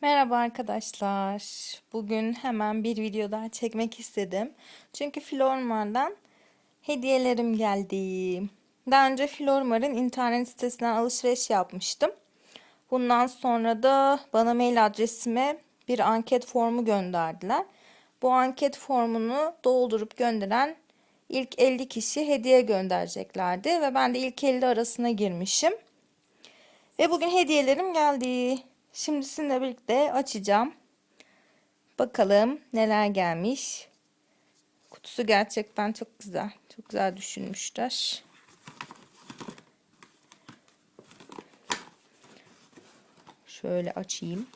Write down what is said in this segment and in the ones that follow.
Merhaba arkadaşlar. Bugün hemen bir video daha çekmek istedim. Çünkü Flormar'dan hediyelerim geldi. Daha önce Flormar'ın internet sitesinden alışveriş yapmıştım. Bundan sonra da bana mail adresime bir anket formu gönderdiler. Bu anket formunu doldurup gönderen ilk 50 kişi hediye göndereceklerdi ve ben de ilk 50 arasına girmişim. Ve bugün hediyelerim geldi. Şimdi sizinle birlikte açacağım. Bakalım neler gelmiş. Kutusu gerçekten çok güzel. Çok güzel düşünmüşler. Şöyle açayım.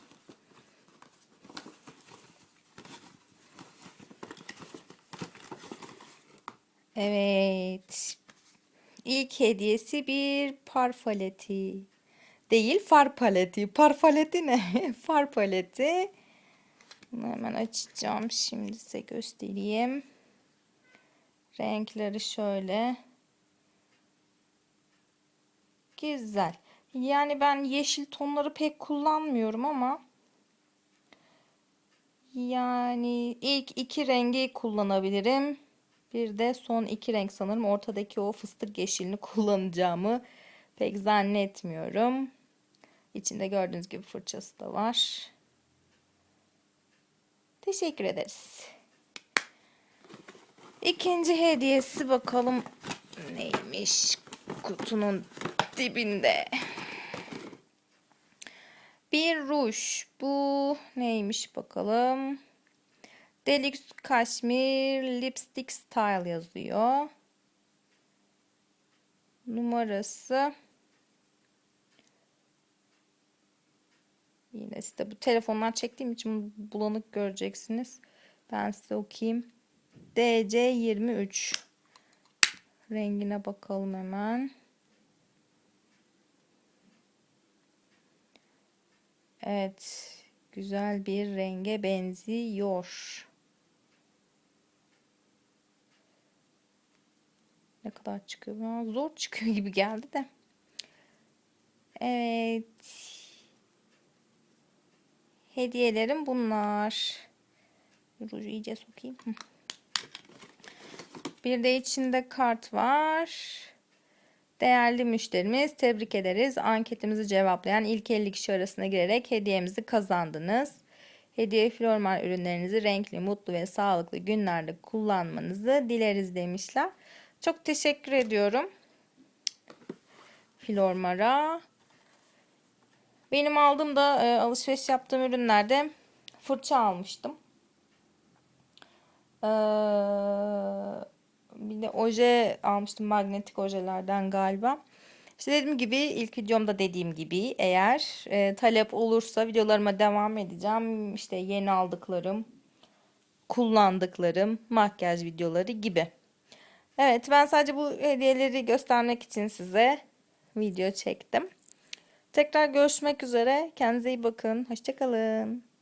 Evet. İlk hediyesi bir parfaleti. Değil far paleti. Par paleti ne? far paleti. Bunu hemen açacağım. Şimdi size göstereyim. Renkleri şöyle. Güzel. Yani ben yeşil tonları pek kullanmıyorum ama yani ilk iki rengi kullanabilirim. Bir de son iki renk sanırım ortadaki o fıstık yeşilini kullanacağımı pek zannetmiyorum. İçinde gördüğünüz gibi fırçası da var. Teşekkür ederiz. İkinci hediyesi bakalım neymiş kutunun dibinde. Bir ruj. Bu neymiş bakalım. Deluxe Kashmir Lipstick Style yazıyor. Numarası Yine size bu telefondan çektiğim için bulanık göreceksiniz. Ben size okuyayım. DC23 rengine bakalım hemen. Evet. Güzel bir renge benziyor. Ne kadar çıkıyor? Zor çıkıyor gibi geldi de. Evet. Hediyelerim bunlar. Ruju iyice sokayım. Bir de içinde kart var. Değerli müşterimiz tebrik ederiz. Anketimizi cevaplayan ilk 50 kişi arasına girerek hediyemizi kazandınız. Hediye Flormar ürünlerinizi renkli, mutlu ve sağlıklı günlerde kullanmanızı dileriz demişler. Çok teşekkür ediyorum. Flormar'a. Benim aldığım da e, alışveriş yaptığım ürünlerde fırça almıştım. Ee, bir de oje almıştım magnetik ojelerden galiba. İşte dediğim gibi ilk videomda dediğim gibi eğer e, talep olursa videolarıma devam edeceğim. İşte yeni aldıklarım, kullandıklarım, makyaj videoları gibi. Evet ben sadece bu hediyeleri göstermek için size video çektim. Tekrar görüşmek üzere. Kendinize iyi bakın. Hoşçakalın.